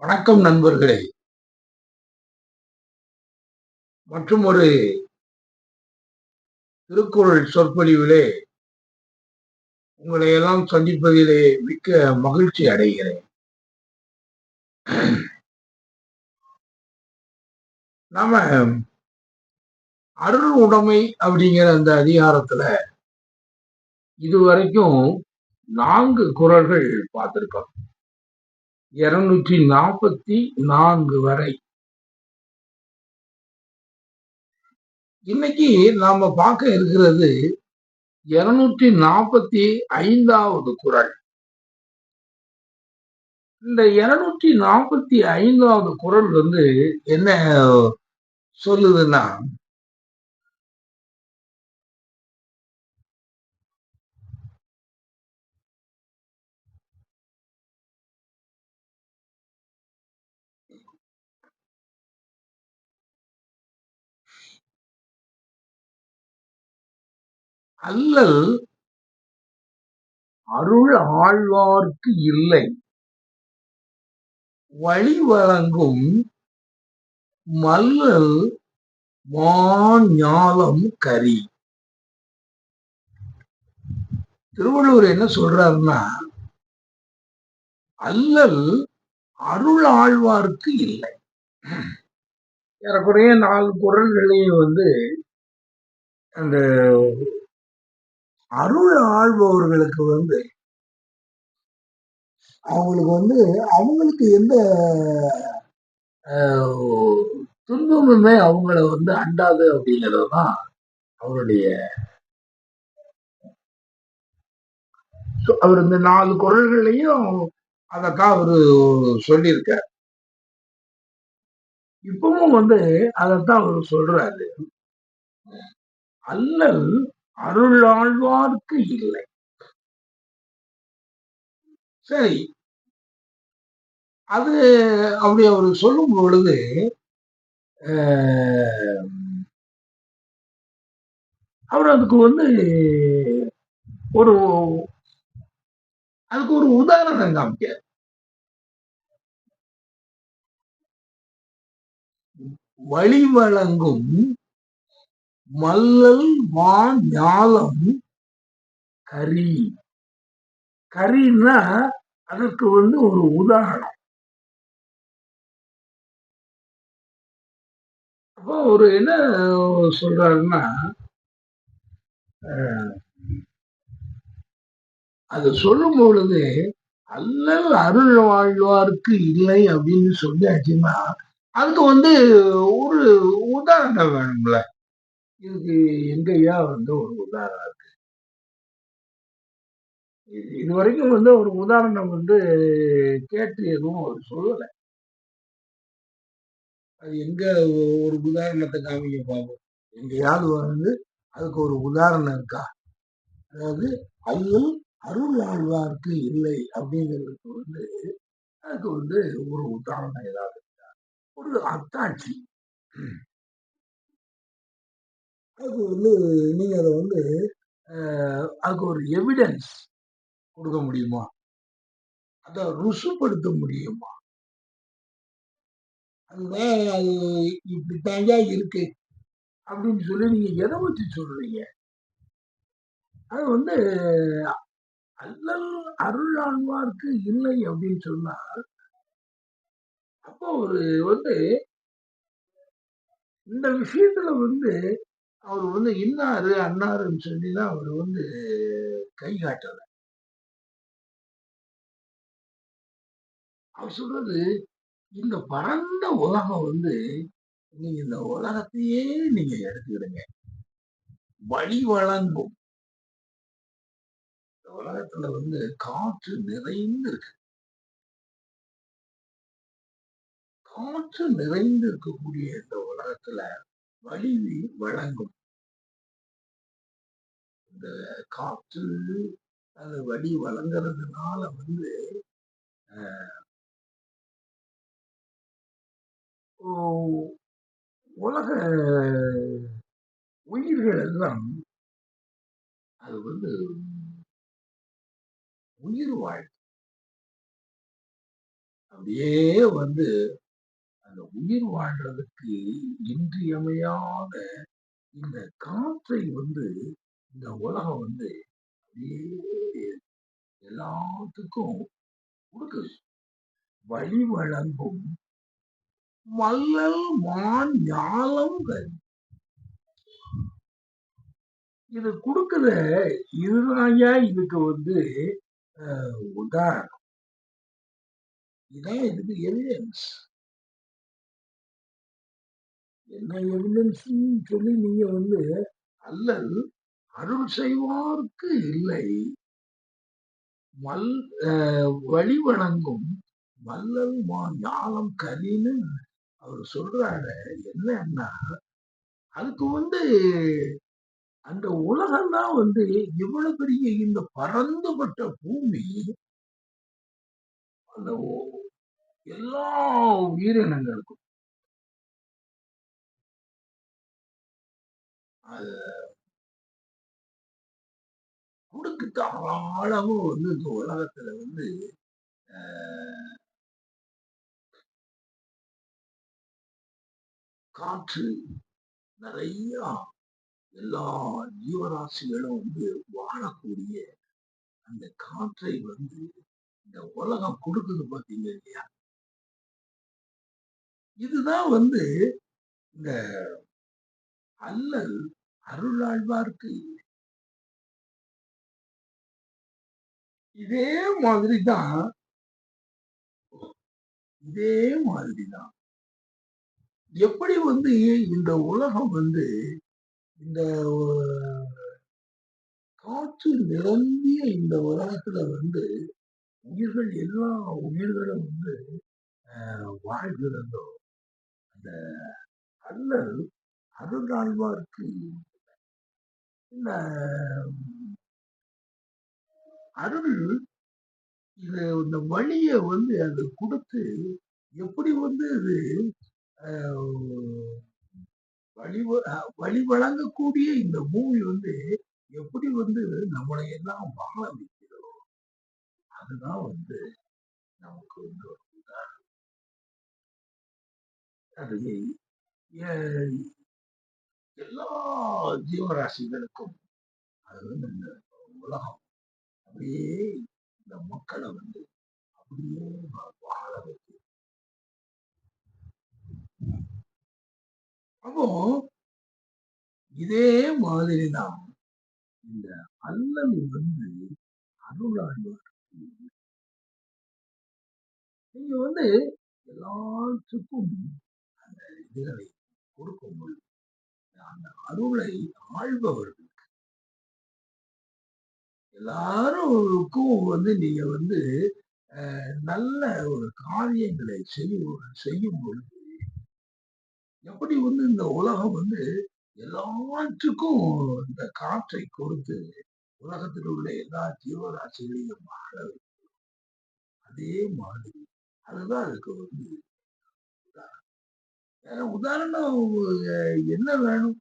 வணக்கம் நண்பர்களே. மற்றும் ஒரு திருக்குறள் சொற்பொழிவிலே உங்களை எல்லாம் சந்திப்பதிலே மிக்க மகிழ்ச்சி அடைகிறேன். நாம அருள் உடைமை அப்படிங்கிற அந்த அதிகாரத்துல இதுவரைக்கும் நான்கு குரல்கள் பார்த்திருக்கோம். இருநூற்றி நாற்பத்தி நான்கு வரை. இன்னைக்கு நாம பார்க்க இருக்கிறது இருநூற்றி நாற்பத்தி ஐந்தாவது குரல். இந்த இருநூற்றி நாற்பத்தி ஐந்தாவது குரல் வந்து என்ன சொல்லுதுன்னா அல்லல் அருள் ஆழ்வார்க்கு இல்லை. வழி வழங்கும் மல்லல் மாஞாலம் கரி. திருவள்ளுவர் என்ன சொல்றாருன்னா அல்லல் அருள் ஆழ்வார்க்கு இல்லை. ஏறக்குறைய நாலு குரல்களையும் வந்து அந்த அருள் ஆள்பவர்களுக்கு வந்து அவங்களுக்கு வந்து அவங்களுக்கு எந்த துன்பமுமே அவங்கள வந்து அண்டாது அப்படிங்கிறது தான் அவருடைய அவர் இந்த நாலு குரல்களையும் அதைத்தான் அவரு சொல்லியிருக்கார். இப்பவும் வந்து அதைத்தான் அவர் சொல்றாரு. அல்லல் அருளாழ்வார்க்கு இல்லை. சரி. அது அப்படி அவர் சொல்லும் பொழுது அவர் அதுக்கு வந்து ஒரு அதுக்கு ஒரு உதாரணம் காமிக்க. வழி வழங்கும் மல்லல் மா ஞாலம் கரி கரின்னா அதற்கு வந்து ஒரு உதாரணம். அப்போ ஒரு என்ன சொல்றாருன்னா அது சொல்லும் பொழுது அல்லல் அருள் வாழ்வாருக்கு இல்லை அப்படின்னு சொல்லியாச்சுன்னா அதுக்கு வந்து ஒரு உதாரணம் வேணும்ல. இதுக்கு எங்கேயா வந்து ஒரு உதாரணம் இருக்கு. இது வரைக்கும் வந்து ஒரு உதாரணம் வந்து கேட்டு எதுவும் அவர் சொல்லலை. அது எங்க ஒரு உதாரணத்தை காமிக்க பார்ப்போம் எங்கேயாவது வந்து அதுக்கு ஒரு உதாரணம் இருக்கா? அதாவது அல்லல் அருள் ஆழ்வார்க்கு இல்லை அப்படிங்கிறதுக்கு வந்து அதுக்கு வந்து ஒரு உதாரணம் ஏதாவது இருக்கா? ஒரு அத்தாட்சி. அதுக்கு வந்து நீங்க அதை வந்து அதுக்கு ஒரு எவிடன்ஸ் கொடுக்க முடியுமா? அதை ருசுப்படுத்த முடியுமா? அதுதான் அது இப்படித்தாங்க இருக்கு. அப்படின்னு சொல்லி நீங்க எதை வச்சு சொல்றீங்க? அது வந்து அல்லல் அருள் ஆழ்வார்க்கு இல்லை அப்படின்னு சொன்னா அப்போ ஒரு வந்து இந்த விஷயத்துல வந்து அவர் வந்து இன்னாரு அன்னாருன்னு சொல்லி தான் அவர் வந்து கை காட்டல அவர் சொல்றது இந்த பரந்த உலகம் வந்து நீங்க இந்த உலகத்தையே நீங்க எடுத்துக்கிடுங்க. வழி வழங்கும். இந்த உலகத்துல வந்து காற்று நிறைந்து இருக்கு. காற்று நிறைந்து இருக்கக்கூடிய இந்த உலகத்துல வழி வழங்கும். இந்த காற்று அது வழி வழங்குறதுனால வந்து உலக உயிர்கள் எல்லாம் அது வந்து உயிர் வாழ்க்கை. அப்படியே வந்து அந்த உயிர் வாழ்றதுக்கு இன்றியமையாத இந்த காற்றை வந்து இந்த உலகம் வந்து அப்படியே எல்லாத்துக்கும் கொடுக்குது வழி வழங்கும் மல்லல் மான் ஞாலம் கரி இது கொடுக்குற இதுதான் இதுக்கு வந்து உதாரணம். இதான் இதுக்கு எவிடன்ஸ் என்ன எவிடன்ஸ் சொல்லி நீங்க வந்து அல்லல் அருள் செய்வார்க்கு இல்லை. மல் வழி வணங்கும் வல்லல் ஞானம் கரின்னு அவர் சொல்றாரு. என்னன்னா அதுக்கு வந்து அந்த உலகம் தான் வந்து இவ்வளவு பெரிய இந்த பறந்துபட்ட பூமி அந்த எல்லா உயிரினங்களுக்கும். அது கொடுக்கு தாராளமும் வந்து இந்த உலகத்துல வந்து காற்று நிறைய எல்லா ஜீவராசிகளும் வந்து வாழக்கூடிய அந்த காற்றை வந்து இந்த உலகம் கொடுக்குது பார்த்தீங்க இல்லையா? இதுதான் வந்து இந்த அல்லல் அருளாழ்வார்க்கு இதே மாதிரி தான் இதே மாதிரி தான் எப்படி வந்து இந்த உலகம் வந்து இந்த காற்று நிரம்பிய இந்த உலகத்துல வந்து உயிர்கள் எல்லா உயிர்களும் வந்து வாழ்கிறதோ அந்த அல்லல் அருளாழ்வார்க்கு இந்த அருள் இது இந்த வழியை வந்து அது கொடுத்து எப்படி வந்து அது வழி வழி வழங்கக்கூடிய இந்த பூமி வந்து எப்படி வந்து நம்மளை எல்லாம் வாழ வைக்கிறோம் அதுதான் வந்து நமக்கு வந்து ஒரு உதாரணம். அது எல்லா ஜீவராசிகளுக்கும் அது வந்து இந்த உலகம். அப்படியே இந்த மக்களை வந்து அப்படியே வாழ வைக்க அப்போ இதே மாதிரிதான் இந்த அல்லல் வந்து அருளாழ்வார். நீங்க வந்து எல்லாத்துக்கும் அந்த இதுகளை கொடுக்கும் பொழுது அந்த அருளை ஆழ்பவர்கள் எல்லாருக்கும் வந்து நீங்க வந்து நல்ல ஒரு காரியங்களை செய்யும் செய்யும் பொழுது எப்படி வந்து இந்த உலகம் வந்து எல்லாற்றுக்கும் இந்த காற்றை கொடுத்து உலகத்தில் உள்ள எல்லா ஜீவராசிகளையும் வாழ வைக்கும். அதே மாதிரி அதுதான் அதுக்கு வந்து உதாரணம். என்ன வேணும்?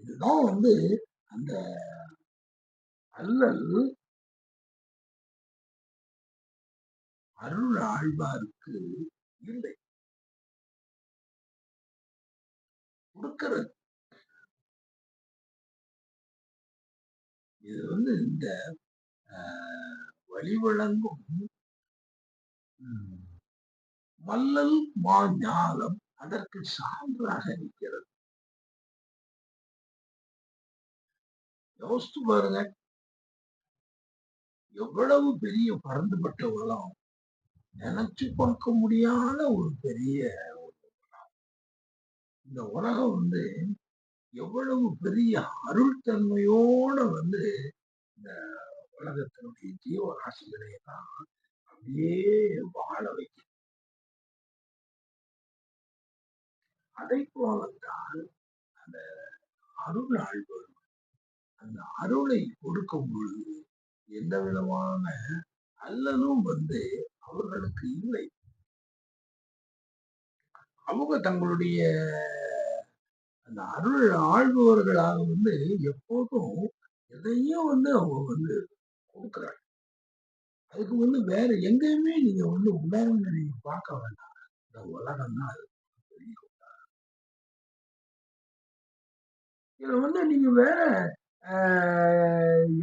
இதுதான் வந்து அந்த அல்லல் அருள் ஆழ்வாருக்கு இல்லை. கொடுக்கிறது. இது வந்து இந்த வழிவழங்கும் வல்லல் மா ஞானம் அதற்கு சான்றாக இருக்கிறது யோசித்து பாருங்க. எவ்வளவு பெரிய பறந்துபட்ட உலகம் நினைச்சு பார்க்க முடியாத ஒரு பெரிய இந்த உலகம் வந்து எவ்வளவு பெரிய அருள் தன்மையோட வந்து இந்த உலகத்தினுடைய ஜீவராசிகளை தான் அப்படியே வாழ வைக்கும் அதை போலத்தான் அந்த அருள் ஆழ்வர் அந்த அருளை கொடுக்கும் பொழுது எந்த விதமான அல்லலும் வந்து அவர்களுக்கு இல்லை. அவங்க தங்களுடைய அந்த அருள் ஆழ்பவர்களாக வந்து எப்போதும் எதையும் வந்து அவங்க வந்து கொடுக்குறாங்க. அதுக்கு வந்து வேற எங்கேயுமே நீங்க வந்து உதாரணம் நீங்க பார்க்க வேண்டாம். இந்த உலகம் தான் அது. பெரிய உதாரணம். இதுல வந்து நீங்க வேற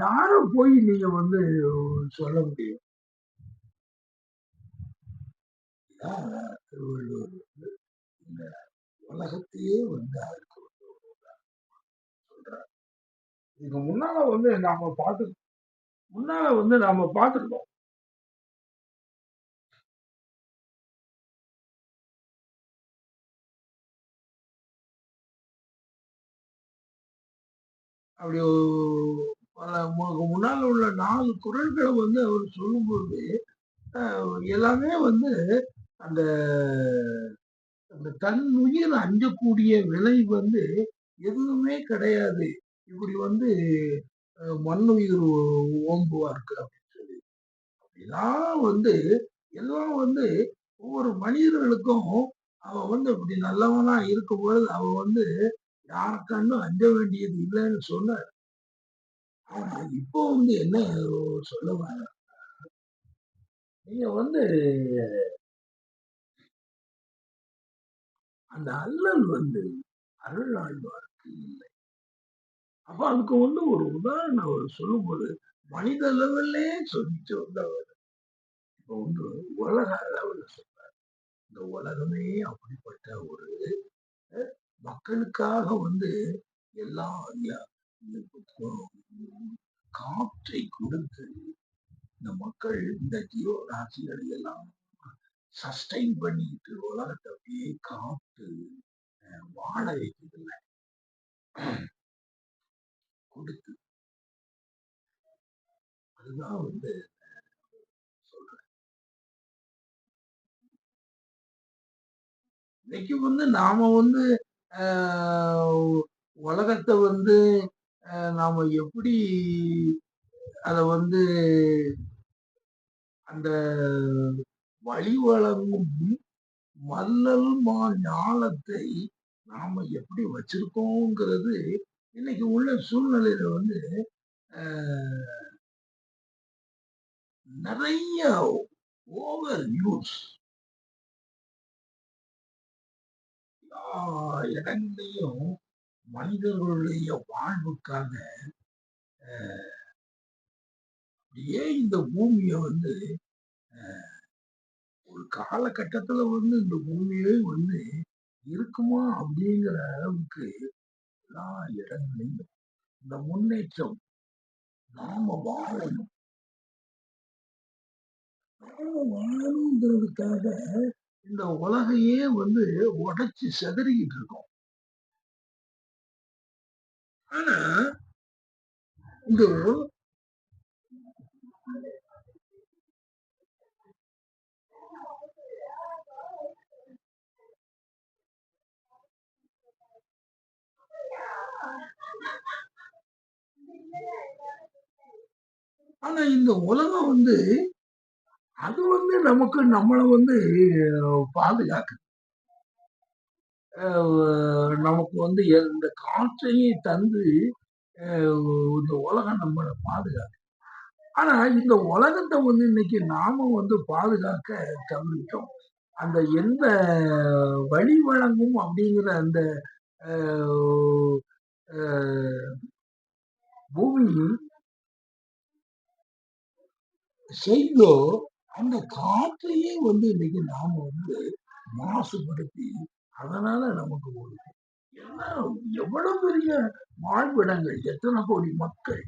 யாரை போய் நீங்க வந்து சொல்ல முடியும்? திருவள்ளுவர் வந்து இந்த உலகத்தையே வந்து அதுக்கு வந்து சொல்றாரு. இதுக்கு முன்னால வந்து நாம பார்த்து முன்னால வந்து நாம பார்த்துருக்கோம். அப்படி முன்னால் பல உள்ள நாலு குரல்களை வந்து அவர் சொல்லும்போது எல்லாமே வந்து அந்த அந்த தன் உயிர் அஞ்சக்கூடிய விலை வந்து எதுவுமே கிடையாது. இப்படி வந்து மண்ணுயிர் ஓ- ஓம்புவார்க்கு அப்படின்னு சொல்லி. அப்படிலாம் வந்து எல்லாம் வந்து ஒவ்வொரு மனிதர்களுக்கும் அவன் வந்து இப்படி நல்லவனா இருக்கும் பொழுது அவன் வந்து யாருக்கண்ணும் அஞ்ச வேண்டியது இல்லைன்னு சொன்னார். ஆனா இப்போ வந்து என்ன சொல்ல வர நீங்க வந்து அந்த அல்லல் வந்து அருளாழ்வார்க்கு இல்லை. அப்ப அதுக்கு வந்து ஒரு உதாரணம் அவர் சொல்லும்போது மனித லெவல்லே சொல்லிட்டு வந்தவர். இப்போ வந்து உலக அளவில் சொல்றார் இந்த உலகமே அப்படிப்பட்ட ஒரு மக்களுக்காக வந்து எல்லா காற்றை கொடுத்து இந்த மக்கள் இந்த ஜீவராசிகளை எல்லாம் சஸ்டைன் பண்ணிட்டு உலகத்தை அப்படியே காத்து வாழ வைக்கிறதுல கொடுத்து. அதுதான் வந்து சொல்றேன். இன்னைக்கு வந்து நாம வந்து உலகத்தை வந்து ஆஹ், நாம எப்படி அதை வந்து அந்த வழி வழங்கும் மல்லல் மா ஞானத்தை நாம எப்படி வச்சிருக்கோங்கிறது இன்னைக்கு உள்ள சூழ்நிலையில வந்து நிறைய ஓவர் யூஸ் எல்லா இடங்களையும் மனிதர்களுடைய வாழ்வுக்காக அப்படியே இந்த பூமியை வந்து ஒரு காலகட்டத்துல வந்து இந்த பூமியே வந்து இருக்குமா அப்படிங்கிற அளவுக்கு எல்லா இடங்களையும் இந்த முன்னேற்றம் நாம வாழணும். நாம வாழணுங்கிறதுக்காக இந்த உலகையே வந்து உடைச்சு செதறிக்கிட்டு இருக்கோம். ஆனா இந்த ஆனா இந்த உலகம் வந்து அது வந்து நமக்கு நம்மளை வந்து அஹ், பாதுகாக்கு நமக்கு வந்து இந்த காற்றையும் தந்து இந்த உலகம் நம்மளை பாதுகாக்கு ஆனா இந்த உலகத்தை வந்து இன்னைக்கு நாம வந்து பாதுகாக்க தவறிட்டோம். அந்த எந்த வழி வழங்கும் அப்படிங்கிற அந்த பூமியில் பூமி செய்தோ அந்த காற்றையே வந்து இன்னைக்கு நாம வந்து மாசுபடுத்தி அதனால நமக்கு ஒரு என்ன எவ்வளவு பெரிய வாழ்விடங்கள் எத்தனை கோடி மக்கள்?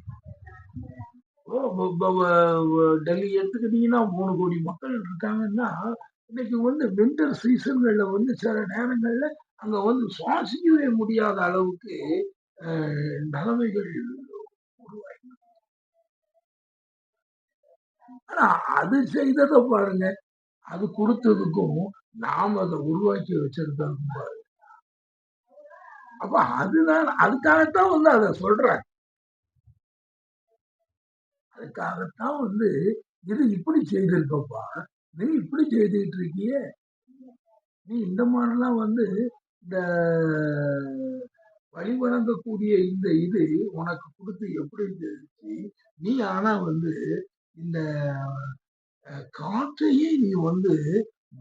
டெல்லி எடுத்துக்கிட்டீங்கன்னா மூணு கோடி மக்கள் இருக்காங்கன்னா இன்னைக்கு வந்து வின்டர் சீசன்கள்ல வந்து சில நேரங்கள்ல அங்க வந்து சுவாசிக்கவே முடியாத அளவுக்கு நிலைமைகள் ஆனா அது செய்ததை பாருங்க. அது கொடுத்ததுக்கும் நாம அதை உருவாக்கி வச்சிருக்கோம் பாருங்க. அப்ப அதுதான் அதுக்காகத்தான் வந்து அதை சொல்றாங்க. அதுக்காகத்தான் வந்து இது இப்படி செய்திருக்கப்பா. நீ இப்படி செய்துட்டு இருக்கியே நீ இந்த மாதிரிலாம் வந்து இந்த வழி வழங்கக்கூடிய இந்த இது உனக்கு கொடுத்து எப்படி இருந்துச்சு? நீ ஆனா வந்து இந்த காற்றையே நீ வந்து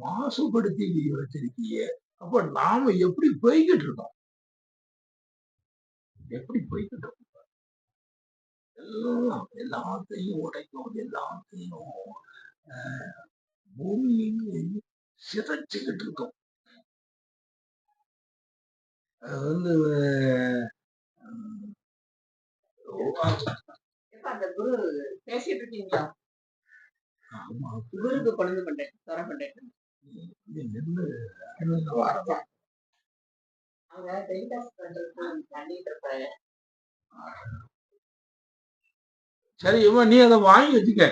மாசுபடுத்தி நீ வச்சிருக்கிய. அப்ப நாம எப்படி போய்கிட்டு இருக்கோம்? எப்படி போய்கிட்டு இருக்கோம்? எல்லாம் எல்லாத்தையும் உடைக்கும் எல்லாத்தையும் அஹ், பூமியையும் சிதைச்சுக்கிட்டு இருக்கோம். அது வந்து இப்ப அந்த குரு பேசிட்டு இருக்கீங்களா? குருக்கு கொண்டு பண்ணேன் தர வாரமா அவங்க டெலிகாஸ்ட் பண்றது பண்ணிட்டு இருப்பாரு சரி இவன் நீ அதை வாங்கி வச்சுக்க.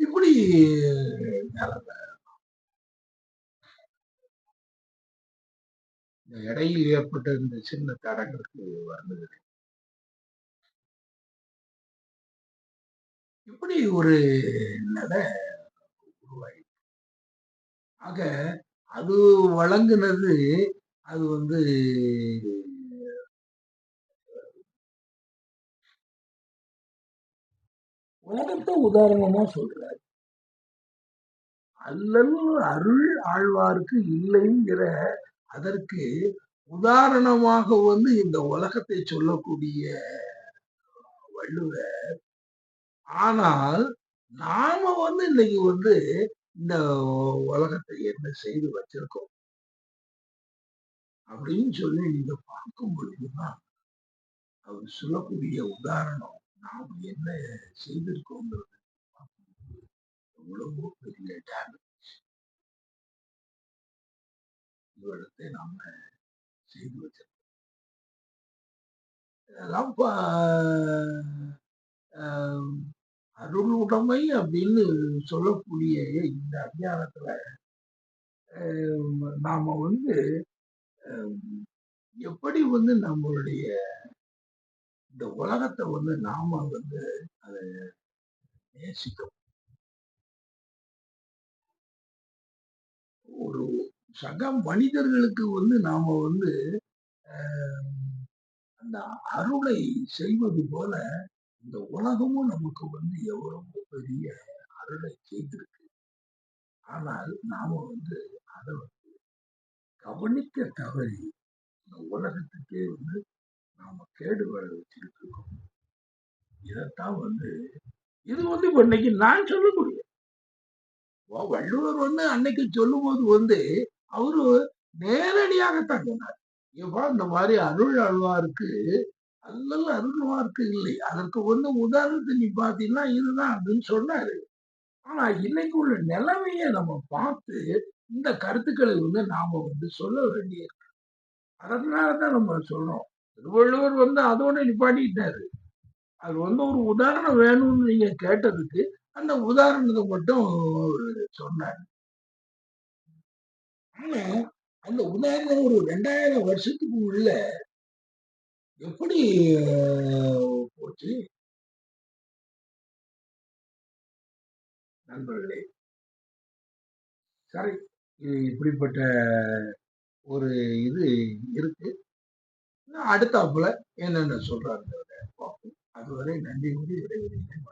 இப்படி இந்த இடையில் ஏற்பட்ட இந்த சின்ன தடங்களுக்கு வந்தது இப்படி ஒரு நிலை உருவாயிருக்கு ஆக அது வழங்குனது அது வந்து உலகத்தை உதாரணமா சொல்றாரு. அல்லல் அருள் ஆழ்வார்க்கு இல்லைங்கிற அதற்கு உதாரணமாக வந்து இந்த உலகத்தை சொல்லக்கூடிய வள்ளுவர் ஆனால் நாம வந்து இன்னைக்கு வந்து இந்த உலகத்தை என்ன செய்து வச்சிருக்கோம்? அப்படின்னு சொல்லி நீங்க பார்க்கும் பொழுதுதான் அவர் சொல்லக்கூடிய உதாரணம் நாம் என்ன செய்திருக்கோங்கிறது எவ்வளவோ பெரிய டேமேஜ் இவ்விடத்தை நாம செய்து வச்சிருக்கோம். இதெல்லாம் ஆஹ் அருள் உடைமை அப்படின்னு சொல்லக்கூடிய இந்த அத்தியானத்துல நாம வந்து எப்படி வந்து நம்மளுடைய இந்த உலகத்தை வந்து நாம வந்து அதை நேசிக்கணும் ஒரு சக மனிதர்களுக்கு வந்து நாம வந்து அந்த அருளை செய்வது போல இந்த உலகமும் நமக்கு வந்து எவ்வளவு பெரிய அருளை செய்திருக்கு. ஆனால் நாம வந்து அதை வந்து கவனிக்க தவறி இந்த உலகத்துக்கே வந்து நாம கேடு வர வச்சுக்கிட்டு இருக்கோம் இதைத்தான் வந்து இது வந்து இப்ப இன்னைக்கு நான் சொல்ல முடியும். வள்ளுவர் வந்து அன்னைக்கு சொல்லும்போது வந்து அவரு நேரடியாகத்தான் சொன்னார். இவ்வா இந்த மாதிரி அருள் அழுவாருக்கு அல்லல் அருள்வாருக்கு இல்லை. அதற்கு வந்து உதாரணத்தை நீ பார்த்தீங்கன்னா இதுதான் அப்படின்னு சொன்னாரு. ஆனா இன்னைக்கு உள்ள நிலைமையை நம்ம பார்த்து இந்த கருத்துக்களை வந்து நாம வந்து சொல்ல வேண்டியிருக்கு. அதனாலதான் நம்ம சொல்றோம். திருவள்ளுவர் வந்து அதோட நிப்பாட்டிட்டாரு. அது வந்து ஒரு உதாரணம் வேணும்னு நீங்க கேட்டதுக்கு அந்த உதாரணத்தை மட்டும் அவரு சொன்னாரு. ஆனா அந்த உதாரணம் ஒரு ரெண்டாயிரம் வருஷத்துக்கு உள்ள எப்படி போச்சு? நண்பர்களே சரி இது இப்படிப்பட்ட ஒரு இது இருக்கு. அடுத்தாப்புல என்னென்ன சொல்றாங்க அதுவரை நன்றி கூறி விடைபெறுகிறேன்.